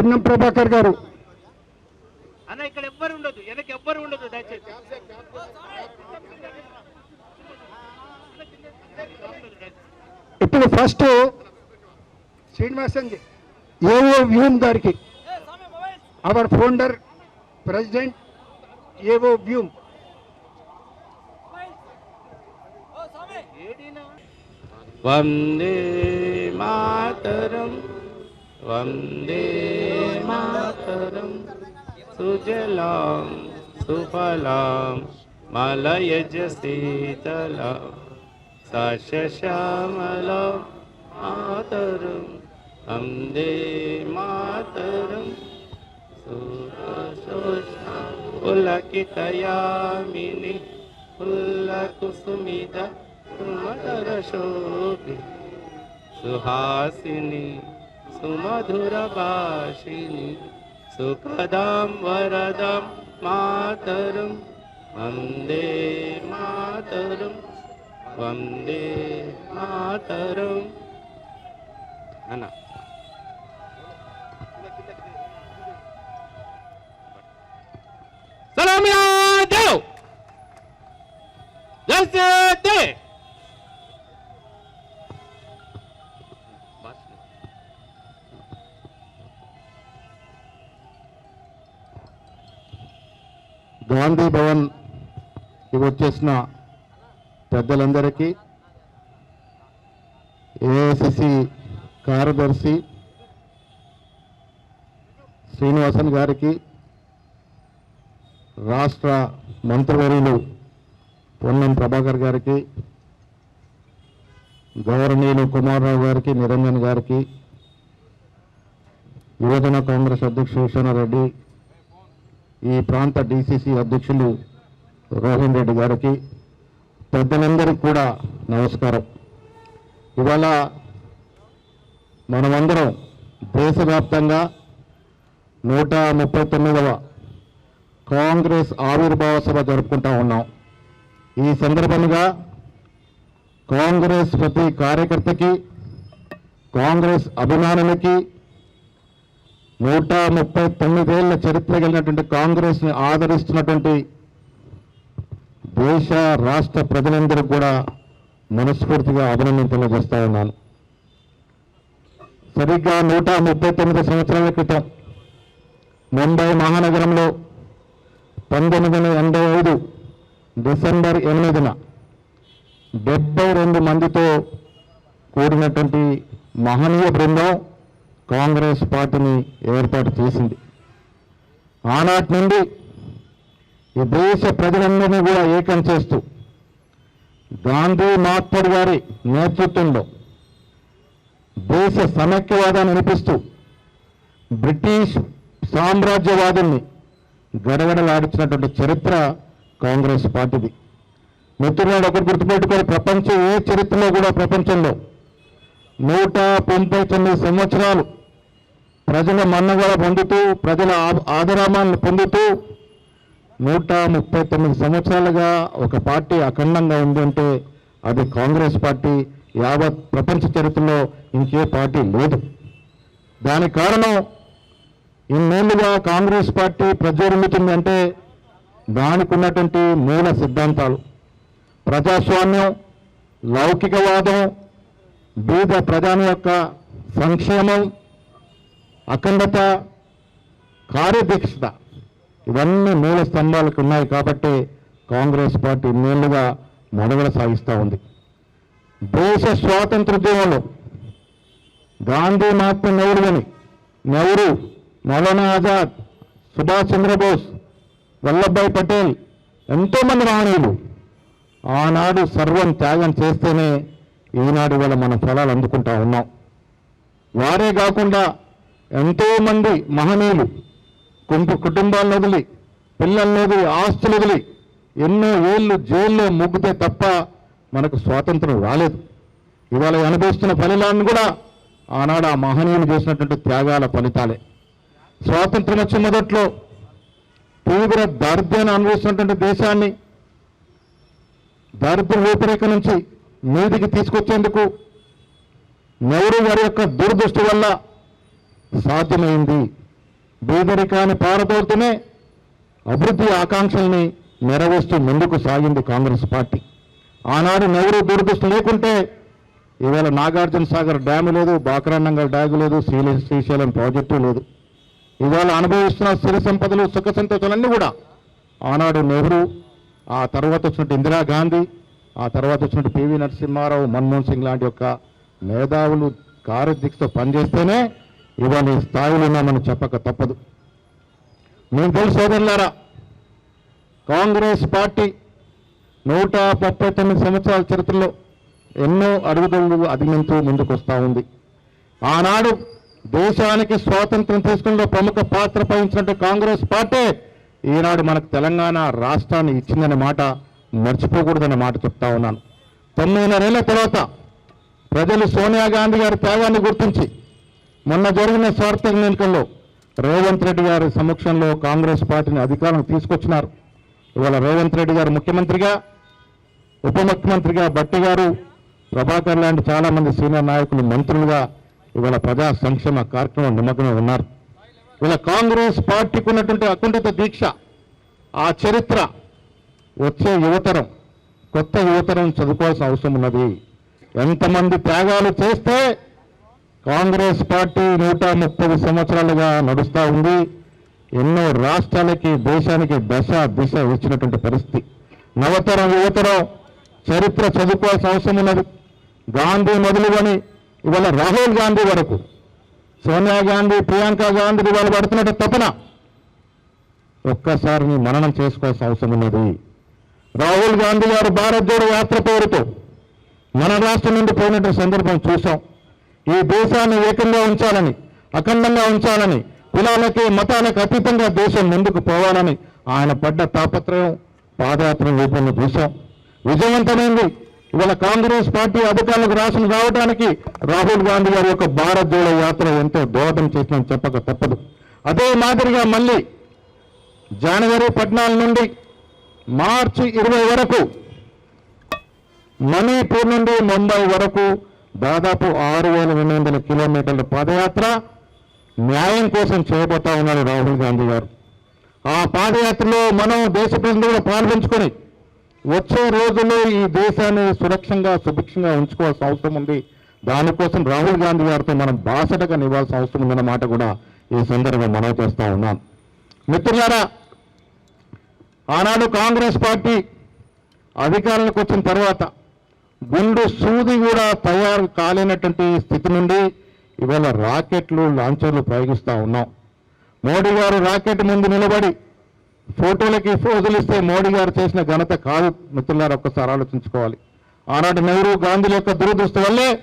పొన్నం ప్రభాకర్ గారు. అన్న ఇక్కడ ఎవ్వరు ఉండదు వెనక ఎవ్వరు ఉండదు దయచేసి. ఇప్పుడు ఫస్ట్ శ్రీనివాసన్ ఏఓ వ్యూమ్ గారికి. అవర్ ఫౌండర్ ప్రెసిడెంట్ ఏఓ వ్యూమ్ వందే మాతరం. वन्दे मातरं सुजलां सुफलां मलयजशीतला सशशामला मातरं वन्दे मातरं सुशोष्यामफुलकितयामिनि फुल्लकुसुमित सुमदरशोपि सुहासिनी సుమధుర భాషిని సుఖదాం వరదం మాతరం వందే మాతరం వందే మాతరం అన్న సలాం యాదవ్ జైసేతే గాంధీ భవన్ ఇవి వచ్చేసిన పెద్దలందరికీ ఏఐసిసి కార్యదర్శి శ్రీనివాసన్ గారికి రాష్ట్ర మంత్రివర్యులు పొన్నం ప్రభాకర్ గారికి గౌరవనీయులు కుమారరావు గారికి నిరంజన్ గారికి యువజన కాంగ్రెస్ అధ్యక్షుడు రెడ్డి ఈ ప్రాంత డిసిసి అధ్యక్షులు రోహన్ రెడ్డి గారికి పెద్దలందరికీ కూడా నమస్కారం. ఇవాళ మనమందరం దేశవ్యాప్తంగా నూట ముప్పై తొమ్మిదవ కాంగ్రెస్ ఆవిర్భావ సభ జరుపుకుంటా ఉన్నాం. ఈ సందర్భంగా కాంగ్రెస్ ప్రతి కార్యకర్తకి కాంగ్రెస్ అభిమానులకి నూట ముప్పై తొమ్మిదేళ్ళ చరిత్ర కలిగినటువంటి కాంగ్రెస్ని ఆదరిస్తున్నటువంటి దేశ రాష్ట్ర ప్రజలందరూ కూడా మనస్ఫూర్తిగా అభినందన తెలియజేస్తా ఉన్నాను. సరిగ్గా నూట ముప్పై తొమ్మిది సంవత్సరాల క్రితం ముంబై మహానగరంలో పంతొమ్మిది వందల ఎనభై ఐదు డిసెంబర్ ఎనిమిదిన డెబ్బై రెండు మందితో కూడినటువంటి మహనీయ బృందం కాంగ్రెస్ పార్టీని ఏర్పాటు చేసింది. ఆనాటి నుండి ఈ దేశ ప్రజలందరినీ కూడా ఏకం చేస్తూ గాంధీ మహాత్ముడు గారి నేతృత్వంలో దేశ సమైక్యవాదాన్ని వినిపిస్తూ బ్రిటిష్ సామ్రాజ్యవాదుల్ని గడగడలాడించినటువంటి చరిత్ర కాంగ్రెస్ పార్టీది. మిత్రులను ఒకటి గుర్తుపెట్టుకొని ప్రపంచం ఏ చరిత్రలో కూడా ప్రపంచంలో నూట తొంభై తొమ్మిది సంవత్సరాలు ప్రజల మన్నగడ పొందుతూ ప్రజల ఆదరామాన్ని పొందుతూ నూట ముప్పై తొమ్మిది సంవత్సరాలుగా ఒక పార్టీ అఖండంగా ఉందంటే అది కాంగ్రెస్ పార్టీ. యావత్ ప్రపంచ చరిత్రలో ఇంకే పార్టీ లేదు. దానికి కారణం ఇన్నేళ్ళుగా కాంగ్రెస్ పార్టీ ప్రజ్వరిల్లుతుంది అంటే దానికి ఉన్నటువంటి మూల సిద్ధాంతాలు. ప్రజాస్వామ్యం లౌకికవాదం బీద ప్రధాని యొక్క సంక్షేమం అఖండత కార్యదీక్షత ఇవన్నీ మూల స్తంభాలకు ఉన్నాయి కాబట్టి కాంగ్రెస్ పార్టీ ఇన్నేళ్ళుగా మనుగడ సాగిస్తూ ఉంది. దేశ స్వాతంత్రోద్యమంలో గాంధీ మహాత్మా నెహ్రూ అని నెహ్రూ మౌలానా ఆజాద్ సుభాష్ చంద్రబోస్ వల్లభాయ్ పటేల్ ఎంతోమంది మహనీయులు ఆనాడు సర్వం త్యాగం చేస్తేనే ఈనాడు వల్ల మన ఫలాలు అందుకుంటా ఉన్నాం. వారే కాకుండా ఎంతోమంది మహనీయులు కుంపు కుటుంబాలను వదిలి పిల్లలను వదిలి ఆస్తులు వదిలి ఎన్నో ఏళ్ళు జైల్లో మొగ్గితే తప్ప మనకు స్వాతంత్రం రాలేదు. ఇవాళ అనుభవిస్తున్న ఫలితాలను కూడా ఆనాడు ఆ మహనీయులు చేసినటువంటి త్యాగాల ఫలితాలే. స్వాతంత్రం వచ్చే మొదట్లో తీవ్ర దారిద్ర్యాన్ని అనుభవిస్తున్నటువంటి దేశాన్ని దారిద్ర్య రూపురేఖ నుంచి మీదికి తీసుకొచ్చేందుకు నెహ్రూ గారి యొక్క దురదృష్టి వల్ల సాధ్యమైంది. బీదరికాన్ని పారదోలుతూనే అభివృద్ధి ఆకాంక్షల్ని నెరవేర్స్తూ ముందుకు సాగింది కాంగ్రెస్ పార్టీ. ఆనాడు నెహ్రూ దురదృష్టం లేకుంటే ఇవాళ నాగార్జున సాగర్ డ్యాము లేదు బాకరానంగల్ డ్యాగు లేదు శ్రీల శ్రీశైలం ప్రాజెక్టు లేదు. ఇవాళ అనుభవిస్తున్న స్థిర సంపదలు సుఖ సంతోషాలన్నీ కూడా ఆనాడు నెహ్రూ ఆ తర్వాత వచ్చినట్టు ఇందిరాగాంధీ ఆ తర్వాత వచ్చినట్టు పివి నరసింహారావు మన్మోహన్ సింగ్ లాంటి యొక్క మేధావులు కార్యదీక్షతో పనిచేస్తేనే ఇవాళ ఈ స్థాయిలో ఉన్నామని చెప్పక తప్పదు. మీకు తెలుసు సోదరులారా కాంగ్రెస్ పార్టీ నూట ముప్పై తొమ్మిది సంవత్సరాల చరిత్రలో ఎన్నో అడుగుదలు అధిగమింతూ ముందుకు వస్తూ ఉంది. ఆనాడు దేశానికి స్వాతంత్రం తీసుకునే ప్రముఖ పాత్ర వహించినట్టు కాంగ్రెస్ పార్టీ ఈనాడు మనకు తెలంగాణ రాష్ట్రాన్ని ఇచ్చిందనే మాట మర్చిపోకూడదనే మాట చెప్తా ఉన్నాను. తొమ్మిదిన్నరేళ్ళ తర్వాత ప్రజలు సోనియా గాంధీ గారి త్యాగాన్ని గుర్తించి మొన్న జరిగిన స్వార్థ ఎన్నికల్లో రేవంత్ రెడ్డి గారి సమక్షంలో కాంగ్రెస్ పార్టీని అధికారం తీసుకొచ్చినారు. ఇవాళ రేవంత్ రెడ్డి గారు ముఖ్యమంత్రిగా ఉప ముఖ్యమంత్రిగా భట్టి గారు ప్రభాకర్ లాంటి చాలామంది సీనియర్ నాయకులు మంత్రులుగా ఇవాళ ప్రజా సంక్షేమ కార్యక్రమం నిమగ్నమై ఉన్నారు. ఇలా కాంగ్రెస్ పార్టీకి ఉన్నటువంటి అకుంఠిత దీక్ష ఆ చరిత్ర వచ్చే యువతరం కొత్త యువతరం చదువుకోవాల్సిన అవసరం ఉన్నది. ఎంతమంది త్యాగాలు చేస్తే కాంగ్రెస్ పార్టీ నూట ముప్పై సంవత్సరాలుగా నడుస్తూ ఉంది. ఎన్నో రాష్ట్రాలకి దేశానికి దశ దిశ ఇచ్చినటువంటి పరిస్థితి. నవతరం యువతరం చరిత్ర చదువుకోవాల్సిన అవసరం ఉన్నది. గాంధీ మొదలుకొని ఇవాళ రాహుల్ గాంధీ వరకు సోనియా గాంధీ ప్రియాంక గాంధీ ఇవాళ పడుతున్నట్టు తపన. ఒక్కసారి మరణం మననం చేసుకోవాల్సిన అవసరం ఉన్నది. రాహుల్ గాంధీ గారు భారత్ జోడో యాత్ర పేరుతో మన రాష్ట్రం నుండి పోయినటువంటి సందర్భం చూసాం. ఈ దేశాన్ని ఏకంగా ఉంచాలని అఖండంగా ఉంచాలని కులాలకి మతాలకు అతీతంగా దేశం ముందుకు పోవాలని ఆయన పడ్డ తాపత్రయం పాదయాత్ర రూపంలో చూశాం. విజయవంతమైంది. ఇవాళ కాంగ్రెస్ పార్టీ అధికారులకు రాసిన రావడానికి రాహుల్ గాంధీ గారి యొక్క భారత్ జోడో యాత్ర ఎంతో దోహదం చేసిందని చెప్పక తప్పదు. అదే మాదిరిగా మళ్ళీ జనవరి పద్నాలుగు నుండి మార్చి ఇరవై వరకు మణిపూర్ నుండి ముంబై వరకు దాదాపు ఆరు వేల రెండు వందల కిలోమీటర్ల పాదయాత్ర న్యాయం కోసం చేయబోతా ఉన్నారు రాహుల్ గాంధీ గారు. ఆ పాదయాత్రలో మనం దేశ ప్రజలు కూడా పాల్పంచుకొని వచ్చే రోజుల్లో ఈ దేశాన్ని సురక్షంగా సుభిక్షంగా ఉంచుకోవాల్సిన అవసరం ఉంది. దానికోసం రాహుల్ గాంధీ గారితో మనం బాసటగా నివ్వాల్సిన అవసరం ఉందన్న మాట కూడా ఈ సందర్భంగా మనం చేస్తూ ఉన్నాం. మిత్రులారా ఆనాడు కాంగ్రెస్ పార్టీ అధికారంలోకి వచ్చిన తర్వాత గుండు సూది కూడా తయారు కాలేనటువంటి స్థితి నుండి ఇవాళ రాకెట్లు లాంచర్లు ప్రయోగిస్తూ ఉన్నాం. మోడీ గారు రాకెట్ ముందు నిలబడి ఫోటోలకి ఫోజులు ఇస్తే మోడీ గారు చేసిన ఘనత కాదు. మిత్రులారు ఒక్కసారి ఆలోచించుకోవాలి. ఆనాటి నెహ్రూ గాంధీల యొక్క దురదృష్టి వల్లే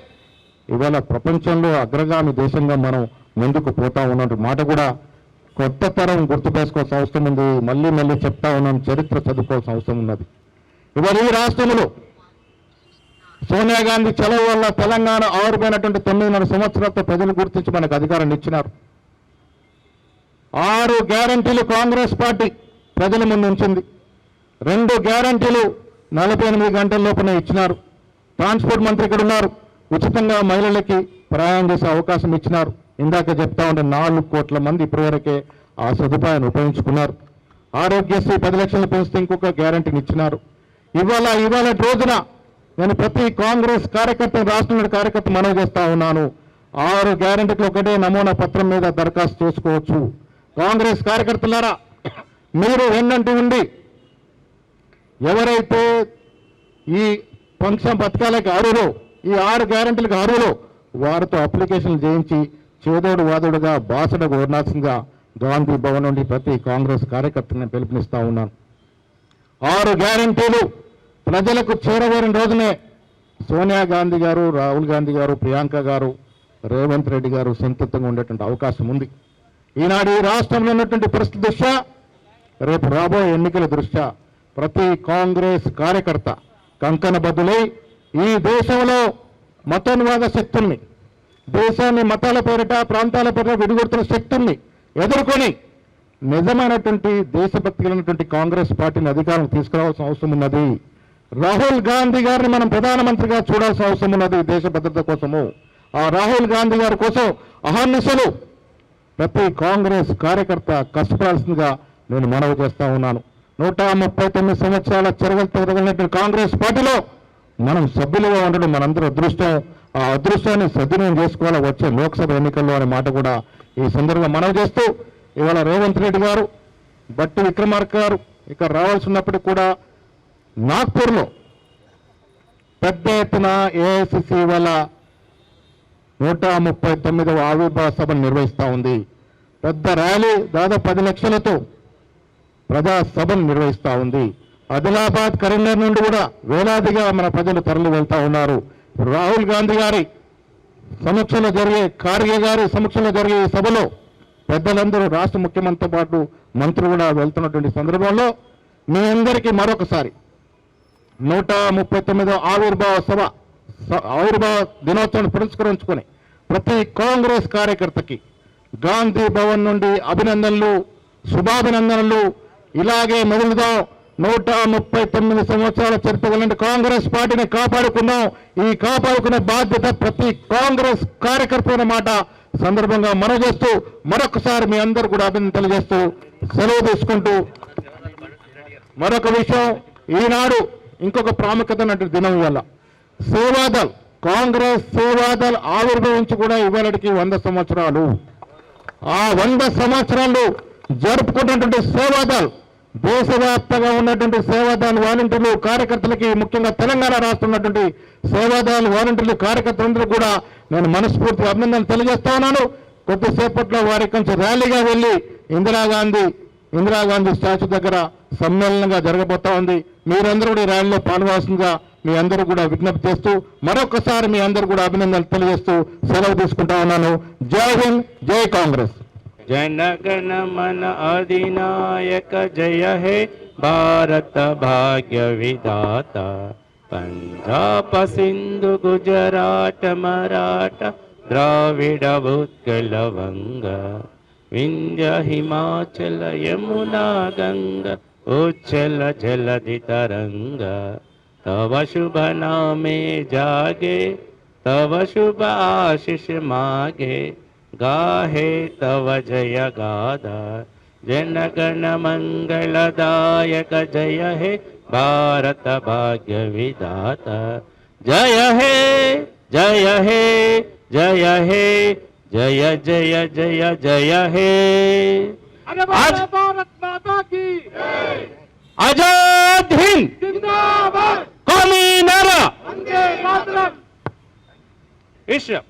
ఇవాళ ప్రపంచంలో అగ్రగామి దేశంగా మనం ముందుకు పోతా ఉన్నట్టు మాట కూడా కొత్త తరం గుర్తుపేసుకోవాల్సిన అవసరం ఉంది. మళ్ళీ మళ్ళీ చెప్తా ఉన్నాం. చరిత్ర చదువుకోవాల్సిన అవసరం ఉన్నది. ఇవాళ ఈ రాష్ట్రంలో సోనియా గాంధీ చలవ వల్ల తెలంగాణ ఆరుపోయినటువంటి తొమ్మిదిన్నర సంవత్సరాలతో ప్రజలు గుర్తించి మనకు అధికారాన్ని ఇచ్చినారు. ఆరు గ్యారంటీలు కాంగ్రెస్ పార్టీ ప్రజల ముందు ఉంచింది. రెండు గ్యారంటీలు నలభై ఎనిమిది గంటల లోపల ఇచ్చినారు. ట్రాన్స్పోర్ట్ మంత్రి ఇక్కడ ఉన్నారు. ఉచితంగా మహిళలకి ప్రయాణం చేసే అవకాశం ఇచ్చినారు. ఇందాక చెప్తా ఉంటే నాలుగు కోట్ల మంది ఇప్పటివరకే ఆ సదుపాయాన్ని ఉపయోగించుకున్నారు. ఆరోగ్యశ్రీ పది లక్షలు పెంచితే ఇంకొక గ్యారంటీని ఇచ్చినారు. ఇవాళ ఇవాళ రోజున నేను ప్రతి కాంగ్రెస్ కార్యకర్త రాష్ట్రంలో కార్యకర్త మనవి చేస్తా ఉన్నాను. ఆరు గ్యారెంటీకి ఒకటే నమూనా పత్రం మీద దరఖాస్తు చేసుకోవచ్చు. కాంగ్రెస్ కార్యకర్తలారా మీరు వెన్నంటి ఉండి ఎవరైతే ఈ ఫంక్షన్ పథకాలకు అరువులో ఈ ఆరు గ్యారంటీలకు అరువులో వారితో అప్లికేషన్లు చేయించి చేదోడు వాదోడుగా బాసడకు వర్ణాల్సిందిగా గాంధీ భవన్ నుండి ప్రతి కాంగ్రెస్ కార్యకర్తను పిలుపునిస్తా ఉన్నాను. ఆరు గ్యారంటీలు ప్రజలకు చేరవేరిన రోజునే సోనియా గాంధీ గారు రాహుల్ గాంధీ గారు ప్రియాంక గారు రేవంత్ రెడ్డి గారు సంతృప్తంగా ఉండేటువంటి అవకాశం ఉంది. ఈనాడు ఈ రాష్ట్రంలో ఉన్నటువంటి పరిస్థితి దృష్ట్యా రేపు రాబోయే ఎన్నికల దృష్ట్యా ప్రతి కాంగ్రెస్ కార్యకర్త కంకణబద్దులై ఈ దేశంలో మతోన్వాద శక్తుల్ని దేశాన్ని మతాల పేరిట ప్రాంతాల పేరిట విడిగొడుతున్న శక్తుల్ని ఎదుర్కొని నిజమైనటువంటి దేశభక్తి కలిగినటువంటి కాంగ్రెస్ పార్టీని అధికారం తీసుకురావాల్సిన అవసరం ఉన్నది. రాహుల్ గాంధీ గారిని మనం ప్రధానమంత్రిగా చూడాల్సిన అవసరం ఉన్నది దేశ భద్రత కోసము. ఆ రాహుల్ గాంధీ గారి కోసం అహర్నిశలు ప్రతి కాంగ్రెస్ కార్యకర్త కష్టపడాల్సిందిగా నేను మనవి చేస్తా ఉన్నాను. నూట ముప్పై తొమ్మిది సంవత్సరాల చరవలు తిరగలిగినటువంటి కాంగ్రెస్ పార్టీలో మనం సభ్యులుగా ఉండడం మనందరూ అదృష్టం. ఆ అదృష్టాన్ని సద్వినియోగం చేసుకోవాలి వచ్చే లోక్సభ ఎన్నికల్లో అనే మాట కూడా ఈ సందర్భంగా మనవి చేస్తూ ఇవాళ రేవంత్ రెడ్డి గారు బట్టి విక్రమార్క గారు ఇక్కడ రావాల్సి ఉన్నప్పటికీ కూడా నాగ్పూర్లో పెద్ద ఎత్తున ఏఐసిసి వల్ల నూట ముప్పై తొమ్మిదవ ఆవిర్భావ సభను నిర్వహిస్తూ ఉంది. పెద్ద ర్యాలీ దాదాపు పది లక్షలతో ప్రజా సభను నిర్వహిస్తూ ఉంది. ఆదిలాబాద్ కరీంనగర్ నుండి కూడా వేలాదిగా మన ప్రజలు తరలి వెళ్తూ ఉన్నారు. రాహుల్ గాంధీ గారి సమక్షంలో జరిగే ఖార్గే గారి సమక్షంలో జరిగే ఈ సభలో పెద్దలందరూ రాష్ట్ర ముఖ్యమంత్రితో పాటు మంత్రులు కూడా వెళ్తున్నటువంటి సందర్భంలో మీ అందరికీ మరొకసారి నూట ముప్పై తొమ్మిదో ఆవిర్భావ సభ ఆవిర్భావ దినోత్సవాన్ని పురస్కరించుకొని ప్రతి కాంగ్రెస్ కార్యకర్తకి గాంధీ భవన్ నుండి అభినందనలు శుభాభినందనలు. ఇలాగే మొదలుదాం నూట ముప్పై తొమ్మిది సంవత్సరాల చరిత్ర కాంగ్రెస్ పార్టీని కాపాడుకుందాం. ఈ కాపాడుకునే బాధ్యత ప్రతి కాంగ్రెస్ కార్యకర్త మాట సందర్భంగా మనవి చేస్తూ మరొకసారి మీ అందరు కూడా అభినందన తెలియజేస్తూ సెలవు తీసుకుంటూ మరొక విషయం ఈనాడు ఇంకొక ప్రాముఖ్యతనటువంటి దినం ఇవాళ. సేవాదల్ కాంగ్రెస్ సేవాదల్ ఆవిర్భవించి కూడా ఇవాళకి వంద సంవత్సరాలు. ఆ వంద సంవత్సరాలు జరుపుకున్నటువంటి సేవాదల్ దేశవ్యాప్తంగా ఉన్నటువంటి సేవాదాన్ వాలంటీర్లు కార్యకర్తలకి ముఖ్యంగా తెలంగాణ రాష్ట్రం ఉన్నటువంటి వాలంటీర్లు కార్యకర్తలందరూ కూడా నేను మనస్ఫూర్తి అభినందనలు తెలియజేస్తా ఉన్నాను. కొద్దిసేపట్లో వారి కొంచెం ర్యాలీగా వెళ్ళి ఇందిరాగాంధీ ఇందిరాగాంధీ స్టాచ్యూ దగ్గర సమ్మేళనంగా జరగబోతా ఉంది. మీరందరూ కూడా ఈ ర్యాలీలో పాల్గొవాల్సిందిగా మీ అందరూ కూడా విజ్ఞప్తి చేస్తూ మరొకసారి మీ అందరూ కూడా అభినందనలు తెలియజేస్తూ సెలవు తీసుకుంటా ఉన్నాను. జై హింద్ జై కాంగ్రెస్. జనగణ మన అధినాయక జయ హే భారత భాగ్య విధాత. పంజాబ సింధు గుజరాట మరాఠ ద్రావిడ ఉత్కలవంగ వింధ్య హిమాచల యమునా గంగా गंगा उच्चल जलधि तरंग। तव शुभ नामे जागे, तव शुभ आशीष मागे। गाहे तव जय गादा जनगण मंगलदायक जय हे भारत भाग्य विधाता। जय हे जय हे जय हे, जय जय जय जय हे। आज- भारत माता की। आज़ाद हिंद। जिंदाबाद। कौमी नारा। वंदे मातरम। ईश्वर।